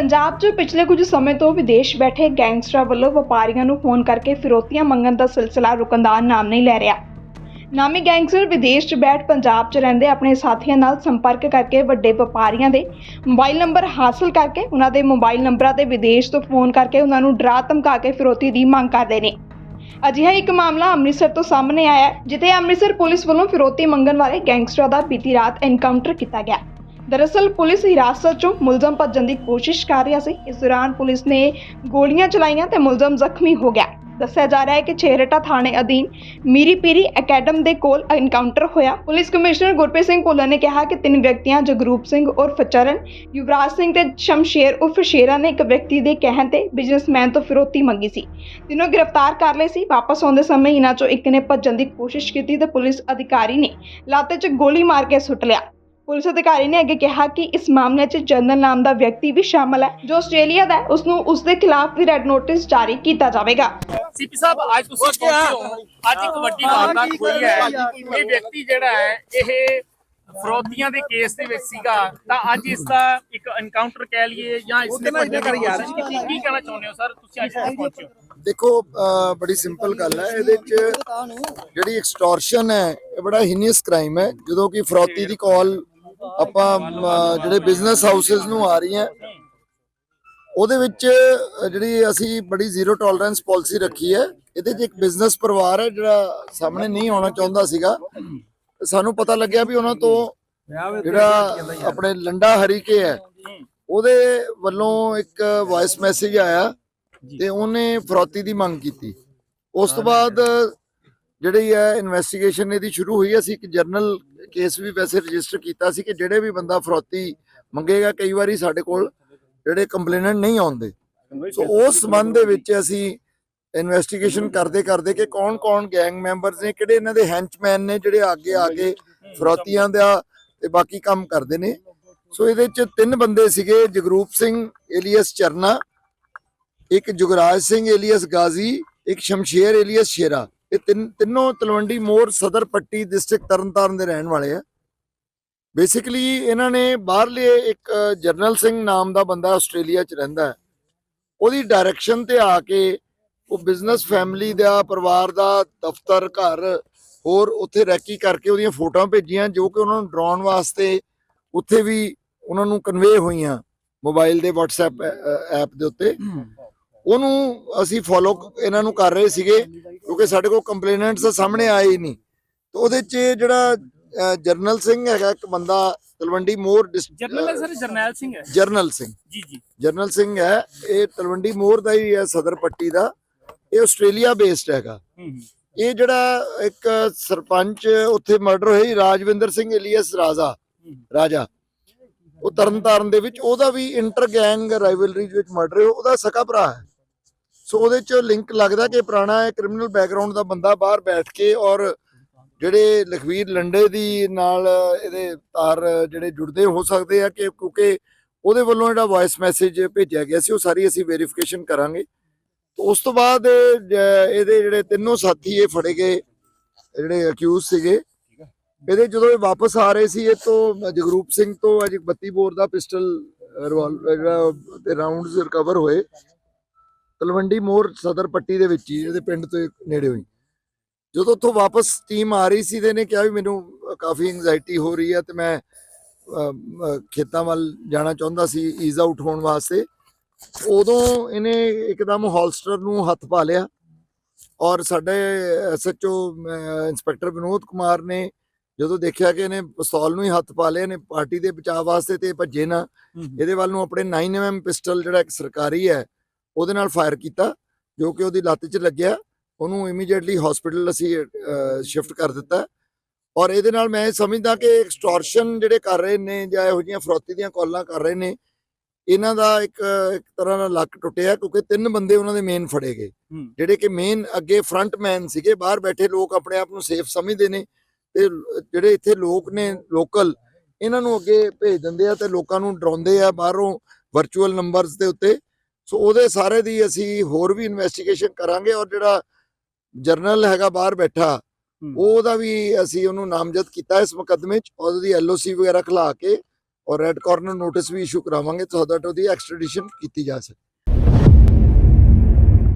ਪੰਜਾਬ 'ਚ ਪਿਛਲੇ ਕੁਝ ਸਮੇਂ ਤੋਂ ਵਿਦੇਸ਼ ਬੈਠੇ ਗੈਂਗਸਟਰਾਂ ਵੱਲੋਂ ਵਪਾਰੀਆਂ ਨੂੰ ਫੋਨ ਕਰਕੇ ਫਿਰੋਤੀਆਂ ਮੰਗਣ ਦਾ ਸਿਲਸਿਲਾ ਰੁਕਣ ਦਾ ਨਾਮ ਨਹੀਂ ਲੈ ਰਿਹਾ। ਨਾਮੀ ਗੈਂਗਸਟਰ ਵਿਦੇਸ਼ 'ਚ ਬੈਠ ਪੰਜਾਬ 'ਚ ਰਹਿੰਦੇ ਆਪਣੇ ਸਾਥੀਆਂ ਨਾਲ ਸੰਪਰਕ ਕਰਕੇ ਵੱਡੇ ਵਪਾਰੀਆਂ ਦੇ ਮੋਬਾਈਲ ਨੰਬਰ ਹਾਸਲ ਕਰਕੇ ਉਹਨਾਂ ਦੇ ਮੋਬਾਈਲ ਨੰਬਰਾਂ ਤੇ ਵਿਦੇਸ਼ ਤੋਂ ਫੋਨ ਕਰਕੇ ਉਹਨਾਂ ਨੂੰ ਡਰਾ ਧਮਕਾ ਕੇ ਫਿਰੋਤੀ ਦੀ ਮੰਗ ਕਰਦੇ ਨੇ। ਅਜਿਹਾ ਇੱਕ ਮਾਮਲਾ ਅੰਮ੍ਰਿਤਸਰ ਤੋਂ ਸਾਹਮਣੇ ਆਇਆ ਜਿੱਥੇ ਅੰਮ੍ਰਿਤਸਰ ਪੁਲਿਸ ਵੱਲੋਂ ਫਿਰੋਤੀ ਮੰਗਣ ਵਾਲੇ ਗੈਂਗਸਟਰਾਂ ਦਾ ਬੀਤੀ ਰਾਤ ਐਨਕਾਊਂਟਰ ਕੀਤਾ ਗਿਆ। ਦਰਅਸਲ ਪੁਲਿਸ ਹਿਰਾਸਤ 'ਚੋਂ ਮੁਲਜ਼ਮ ਭੱਜਣ ਦੀ ਕੋਸ਼ਿਸ਼ ਕਰ ਰਿਹਾ ਸੀ। ਇਸ ਦੌਰਾਨ ਪੁਲਿਸ ਨੇ ਗੋਲੀਆਂ ਚਲਾਈਆਂ ਤੇ ਮੁਲਜ਼ਮ ਜ਼ਖਮੀ ਹੋ ਗਿਆ। ਦੱਸਿਆ ਜਾ ਰਿਹਾ ਹੈ ਕਿ ਛੇਰਟਾ ਥਾਣੇ ਅਧੀਨ ਮੀਰੀ ਪੀਰੀ ਅਕੈਡਮ ਦੇ ਕੋਲ ਐਨਕਾਊਂਟਰ ਹੋਇਆ। ਪੁਲਿਸ ਕਮਿਸ਼ਨਰ ਗੁਰਪ੍ਰੀਤ ਸਿੰਘ ਭੁੱਲਰ ਨੇ ਕਿਹਾ ਕਿ ਤਿੰਨ ਵਿਅਕਤੀਆਂ, ਜਗਰੂਪ ਸਿੰਘ ਉਰਫ ਚਰਨ, ਯੁਵਰਾਜ ਸਿੰਘ ਤੇ ਸ਼ਮਸ਼ੇਰ ਉਰਫ ਸ਼ੇਰਾ ਨੇ ਇੱਕ ਵਿਅਕਤੀ ਦੇ ਕਹਿਣ ਤੇ ਬਿਜ਼ਨਸਮੈਨ ਤੋਂ ਫਿਰੋਤੀ ਮੰਗੀ ਸੀ। ਤਿੰਨੋਂ ਗ੍ਰਿਫਤਾਰ ਕਰ ਲਏ ਸੀ। ਵਾਪਸ ਆਉਂਦੇ ਸਮੇਂ ਇਹਨਾਂ ਚੋਂ ਇੱਕ ਨੇ ਭੱਜਣ ਦੀ ਕੋਸ਼ਿਸ਼ ਕੀਤੀ ਤੇ ਪੁਲਿਸ ਅਧਿਕਾਰੀ ਨੇ ਲਾਤੇ 'ਚ ਗੋਲੀ ਮਾਰ ਕੇ ਸੁੱਟ ਲਿਆ। ਪੁਲਿਸ ਅਧਿਕਾਰੀ ਨੇ ਅੱਗੇ ਕਿਹਾ ਕਿ ਇਸ ਮਾਮਲੇ 'ਚ ਜਨਰਲ ਨਾਮ ਦਾ ਵਿਅਕਤੀ ਵੀ ਸ਼ਾਮਲ ਹੈ ਜੋ ਆਸਟ੍ਰੇਲੀਆ ਦਾ ਹੈ ਉਸ ਨੂੰ ਉਸ ਦੇ ਖਿਲਾਫ ਵੀ ਰੈੱਡ ਨੋਟਿਸ ਜਾਰੀ ਕੀਤਾ ਜਾਵੇਗਾ। ਸੀਪੀ ਸਾਹਿਬ ਅੱਜ ਤੁਸੀਂ ਪਹੁੰਚੇ ਹੋ। ਅੱਜ ਇੱਕ ਵੱਡੀ ਵਾਰਦਾਤ ਹੋਈ ਹੈ। ਇਹ ਵਿਅਕਤੀ ਜਿਹੜਾ ਹੈ ਇਹ ਫਰੋਦੀਆਂ ਦੇ ਕੇਸ ਦੇ ਵਿੱਚ ਸੀਗਾ। ਤਾਂ ਅੱਜ ਇਸ ਦਾ ਇੱਕ ਐਨਕਾਊਂਟਰ ਕਹਿ ਲਈਏ ਜਾਂ ਇਸ ਨੇ ਕੋਸ਼ਿਸ਼ ਕੀਤੀ। ਕੀ ਕਹਿਣਾ ਚਾਹੁੰਦੇ ਹੋ ਸਰ? ਤੁਸੀਂ ਅੱਜ ਇੱਥੇ ਪਹੁੰਚੇ ਹੋ? ਦੇਖੋ ਬੜੀ ਸਿੰਪਲ ਗੱਲ ਹੈ। ਇਹਦੇ ਚ ਜਿਹੜੀ ਐਕਸਟੋਰਸ਼ਨ ਹੈ ਇਹ ਬੜਾ ਹੀਨੀਅਸ ਕ੍ਰਾਈਮ ਹੈ। ਜਦੋਂ ਕਿ ਫਰੌਤੀ ਦੀ ਕਾਲ ਆਪਾਂ ਅਹ, ਜਿਹੜੇ ਬਿਜ਼ਨਸ ਹਾਊਸਸ ਨੂੰ ਆ ਰਹੀਆਂ ਉਹਦੇ ਵਿੱਚ ਅਹ, ਜਿਹੜੀ ਅਸੀਂ ਬੜੀ ਜ਼ੀਰੋ ਟੋਲਰੈਂਸ ਪਾਲਿਸੀ ਰੱਖੀ ਹੈ ਇਹਦੇ 'ਚ ਇੱਕ ਬਿਜ਼ਨਸ ਪਰਿਵਾਰ ਹੈ ਜਿਹੜਾ ਸਾਹਮਣੇ ਨਹੀਂ ਆਉਣਾ ਚਾਹੁੰਦਾ ਸੀਗਾ। ਤੇ ਸਾਨੂੰ ਪਤਾ ਲੱਗਿਆ ਵੀ ਉਹਨਾਂ ਤੋਂ ਜਿਹੜਾ ਆਪਣੇ ਲੰਡਾ ਹਰੀਕੇ ਹੈ ਉਹਦੇ ਵੱਲੋਂ ਇੱਕ ਵਾਇਸ ਮੈਸੇਜ ਆਇਆ ਤੇ ਉਹਨੇ ਫਰੋਤੀ ਦੀ ਮੰਗ ਕੀਤੀ। ਉਸ ਤੋਂ ਬਾਅਦ ਜਿਹੜੀ ਹੈ ਇਨਵੈਸਟੀਗੇਸ਼ਨ ਇਹਦੀ ਸ਼ੁਰੂ ਹੋਈ ਅਸੀਂ ਇੱਕ ਜਰਨਲ ਕੇਸ ਵੀ ਵੈਸੇ ਰਜਿਸਟਰ ਕੀਤਾ ਸੀ ਕਿ ਜਿਹੜੇ ਵੀ ਬੰਦਾ ਫਰੌਤੀ ਮੰਗੇਗਾ, ਕਈ ਵਾਰੀ ਸਾਡੇ ਕੋਲ ਜਿਹੜੇ ਕੰਪਲੇਨੈਂਟ ਨਹੀਂ ਆਉਂਦੇ। ਸੋ ਉਸ ਸੰਬੰਧ ਦੇ ਵਿੱਚ ਅਸੀਂ ਇਨਵੈਸਟੀਗੇਸ਼ਨ ਕਰਦੇ ਕਰਦੇ ਕਿ ਕੌਣ-ਕੌਣ ਗੈਂਗ ਮੈਂਬਰਸ ਨੇ, ਕਿਹੜੇ ਇਹਨਾਂ ਦੇ ਹੈਂਚਮੈਨ ਨੇ ਜਿਹੜੇ ਅੱਗੇ ਆ ਕੇ ਫਰੌਤੀਆਂ ਦਾ ਤੇ ਬਾਕੀ ਕੰਮ ਕਰਦੇ ਨੇ। ਸੋ ਇਹਦੇ ਚ ਤਿੰਨ ਬੰਦੇ ਸੀਗੇ, ਜਗਰੂਪ ਸਿੰਘ, ਏਲੀਅਸ ਚਰਨਾ, ਇੱਕ ਜੁਗਰਾਜ ਸਿੰਘ, ਏਲੀਅਸ ਗਾਜ਼ੀ, ਇੱਕ ਸ਼ਮਸ਼ੇਰ, ਏਲੀਅਸ ਸ਼ੇਰਾ। ਇਹ ਤਿੰਨ ਤਿੰਨੋਂ ਤਲਵੰਡੀ ਮੋਰ ਸਦਰ ਪੱਟੀ ਡਿਸਟ੍ਰਿਕਟ ਤਰਨਤਾਰਨ ਦੇ ਰਹਿਣ ਵਾਲੇ ਆ। ਬੇਸਿਕਲੀ ਇਹਨਾਂ ਨੇ ਬਾਹਰਲੇ ਇੱਕ ਜਰਨਲ ਸਿੰਘ ਨਾਮ ਦਾ ਬੰਦਾ ਆਸਟ੍ਰੇਲੀਆ ਚ ਰਹਿੰਦਾ ਹੈ। ਉਹਦੀ ਡਾਇਰੈਕਸ਼ਨ ਤੇ ਆ ਕੇ ਉਹ ਬਿਜ਼ਨਸ ਫੈਮਿਲੀ ਦਾ ਪਰਿਵਾਰ ਦਾ ਦਫ਼ਤਰ ਘਰ ਹੋਰ ਉੱਥੇ ਰੈਕੀ ਕਰਕੇ ਉਹਦੀਆਂ ਫੋਟੋਆਂ ਭੇਜੀਆਂ ਜੋ ਕਿ ਉਹਨਾਂ ਨੂੰ ਡਰਾਉਣ ਵਾਸਤੇ ਉੱਥੇ ਵੀ ਉਹਨਾਂ ਨੂੰ ਕਨਵੇ ਹੋਈਆਂ ਮੋਬਾਈਲ ਦੇ WhatsApp ਐਪ ਦੇ ਉੱਤੇ। ਉਹਨੂੰ ਅਸੀਂ ਫੋਲੋ ਇਹਨਾਂ ਨੂੰ ਕਰ ਰਹੇ ਸੀਗੇ। ਕਿਉਂਕਿ ਸਾਡੇ ਕੋਲ ਕੰਪਲੇਨੈਂਟਸ ਸਾਹਮਣੇ ਆਏ ਹੀ ਨਹੀਂ। ਤੇ ਉਹਦੇ 'ਚ ਜਿਹੜਾ ਜਰਨਲ ਸਿੰਘ ਹੈਗਾ ਇੱਕ ਬੰਦਾ ਤਲਵੰਡੀ ਮੋਰ ਜਰਨਲ ਹੈ ਸਰ ਜਰਨੈਲ ਸਿੰਘ ਹੈ। ਜਰਨਲ ਸਿੰਘ। ਜੀ ਜੀ। ਜਰਨਲ ਸਿੰਘ ਹੈ ਇਹ ਤਲਵੰਡੀ ਮੋਰ ਦਾ ਹੀ ਹੈ ਸਦਰ ਪੱਟੀ ਦਾ। ਇਹ ਆਸਟ੍ਰੇਲੀਆ ਬੇਸਡ ਹੈਗਾ। ਇਹ ਜਿਹੜਾ ਇੱਕ ਸਰਪੰਚ ਉੱਥੇ ਮਰਡਰ ਹੋਈ ਰਾਜਵਿੰਦਰ ਸਿੰਘ ਇਲੀਅਸ ਰਾਜਾ ਰਾਜਾ। ਉਹ ਤਰਨਤਾਰਨ ਦੇ ਵਿੱਚ ਉਹਦਾ ਵੀ ਇੰਟਰ ਗੈਂਗ ਰਾਈਵਲਰੀ ਵਿੱਚ ਮਰਡਰ ਉਹਦਾ ਸਕਾ ਭਰਾ ਹੈ। ਸੋ ਉਹਦੇ ਚ ਲਿੰਕ ਲੱਗਦਾ ਕਿ ਪੁਰਾਣਾ ਹੈ ਕ੍ਰਿਮੀਨਲ ਬੈਕਗ੍ਰਾਉਂਡ ਦਾ ਬੰਦਾ ਬਾਹਰ ਬੈਠ ਕੇ ਔਰ ਜਿਹੜੇ ਲਖਵੀਰ ਲੰਡੇ ਦੀ ਨਾਲ ਇਹਦੇ ਤਾਰ ਜਿਹੜੇ ਜੁੜਦੇ ਹੋ ਸਕਦੇ ਆ ਕਿ ਕਿਉਂਕਿ ਉਹਦੇ ਵੱਲੋਂ ਜਿਹੜਾ ਵਾਇਸ ਮੈਸੇਜ ਭੇਜਿਆ ਗਿਆ ਸੀ, ਉਹ ਸਾਰੀ ਅਸੀਂ ਵੈਰੀਫਿਕੇਸ਼ਨ ਕਰਾਂਗੇ। ਉਸ ਤੋਂ ਬਾਅਦ ਇਹਦੇ ਜਿਹੜੇ ਤਿੰਨੋਂ ਸਾਥੀ ਇਹ ਫੜੇ ਗਏ, ਜਿਹੜੇ ਅਕਿਊਜ਼ ਸੀਗੇ। ਇਹਦੇ ਜਦੋਂ ਇਹ ਵਾਪਸ ਆ ਰਹੇ ਸੀ, ਇਹ ਤੋਂ ਜਗਰੂਪ ਸਿੰਘ ਤੋਂ ਅਜ 32 ਬੋਰ ਦਾ ਪਿਸਟਲ ਰਿਵਾਲਵਰ ਜਿਹੜਾ, ਤੇ ਰਾਉਂਡਸ ਰਿਕਵਰ ਹੋਏ। ਤਲਵੰਡੀ ਮੋਰ ਸਦਰ ਪੱਟੀ ਦੇ ਵਿੱਚ ਹੀ ਇਹਦੇ ਪਿੰਡ ਤੋਂ ਨੇੜੇ ਹੋਈ। ਜਦੋਂ ਉੱਥੋਂ ਵਾਪਸ ਟੀਮ ਆ ਰਹੀ ਸੀ ਤੇ ਇਹਨੇ ਕਿਹਾ ਵੀ ਮੈਨੂੰ ਕਾਫੀ ਐਂਜ਼ਾਈਟੀ ਹੋ ਰਹੀ ਹੈ ਤੇ ਮੈਂ ਖੇਤਾਂ ਵੱਲ ਜਾਣਾ ਚਾਹੁੰਦਾ ਸੀ ਈਜ਼ ਆਊਟ ਹੋਣ ਵਾਸਤੇ। ਉਦੋਂ ਇਹਨੇ ਇੱਕਦਮ ਹੋਲਸਟਰ ਨੂੰ ਹੱਥ ਪਾ ਲਿਆ ਔਰ ਸਾਡੇ ਐਸਐਚਓ ਇੰਸਪੈਕਟਰ ਵਿਨੋਦ ਕੁਮਾਰ ਨੇ ਜਦੋਂ ਦੇਖਿਆ ਕਿ ਇਹਨੇ ਪਿਸਤੌਲ ਨੂੰ ਹੀ ਹੱਥ ਪਾ ਲਿਆ ਨੇ ਪਾਰਟੀ ਦੇ ਬਚਾਅ ਵਾਸਤੇ ਤੇ ਭੱਜੇ ਨਾ। ਇਹਦੇ ਵੱਲ ਨੂੰ ਆਪਣੇ 9mm ਪਿਸਟਲ ਜਿਹੜਾ ਇੱਕ ਸਰਕਾਰੀ ਹੈ ਉਹਦੇ ਨਾਲ ਫਾਇਰ ਕੀਤਾ ਜੋ ਕਿ ਉਹਦੀ ਲੱਤ 'ਚ ਲੱਗਿਆ ਉਹਨੂੰ ਇਮੀਡੀਏਟਲੀ ਹਸਪੀਟਲ ਅਸੀਂ ਸ਼ਿਫਟ ਕਰ ਦਿੱਤਾ। ਔਰ ਇਹਦੇ ਨਾਲ ਮੈਂ ਇਹ ਸਮਝਦਾ ਕਿ ਐਕਸਟੋਰਸ਼ਨ ਜਿਹੜੇ ਕਰ ਰਹੇ ਨੇ ਜਾਂ ਇਹੋ ਜਿਹੀਆਂ ਫਰੌਤੀ ਦੀਆਂ ਕਾਲਾਂ ਕਰ ਰਹੇ ਨੇ ਇਹਨਾਂ ਦਾ ਇੱਕ ਇੱਕ ਤਰ੍ਹਾਂ ਦਾ ਲੱਕ ਟੁੱਟਿਆ ਕਿਉਂਕਿ ਤਿੰਨ ਬੰਦੇ ਉਹਨਾਂ ਦੇ ਮੇਨ ਫੜੇ ਗਏ। ਜਿਹੜੇ ਕਿ ਮੇਨ ਅੱਗੇ ਫਰੰਟ ਮੈਨ ਸੀਗੇ ਬਾਹਰ ਬੈਠੇ ਲੋਕ ਆਪਣੇ ਆਪ ਨੂੰ ਸੇਫ ਸਮਝਦੇ ਨੇ ਤੇ ਜਿਹੜੇ ਇੱਥੇ ਲੋਕ ਨੇ ਲੋਕਲ ਇਹਨਾਂ ਨੂੰ ਅੱਗੇ ਭੇਜ ਦਿੰਦੇ ਆ ਤੇ ਲੋਕਾਂ ਨੂੰ ਡਰਾਉਂਦੇ ਆ ਬਾਹਰੋਂ ਵਰਚੁਅਲ ਨੰਬਰਸ ਦੇ ਉੱਤੇ। ਸੋ ਉਹਦੇ ਸਾਰੇ ਦੀ ਅਸੀਂ ਹੋਰ ਵੀ ਇਨਵੈਸਟੀਗੇਸ਼ਨ ਕਰਾਂਗੇ ਔਰ ਜਿਹੜਾ ਜਰਨਲ ਹੈਗਾ ਬਾਹਰ ਬੈਠਾ ਹੂੰ। ਉਹਦਾ ਵੀ ਅਸੀਂ ਉਹਨੂੰ ਨਾਮਜ਼ਦ ਕੀਤਾ ਇਸ ਮੁਕੱਦਮੇ 'ਚ ਉਹਦੀ ਐਲਓਸੀ ਵਗੈਰਾ ਖਿਲਾ ਕੇ ਔਰ ਰੈੱਡ ਕਾਰਨਰ ਨੋਟਿਸ ਵੀ ਇਸ਼ੂ ਕਰਾਵਾਂਗੇ ਤਾਂ that ਉਹਦੀ ਐਕਸਟ੍ਰੈਡੀਸ਼ਨ ਕੀਤੀ ਜਾ ਸਕੇ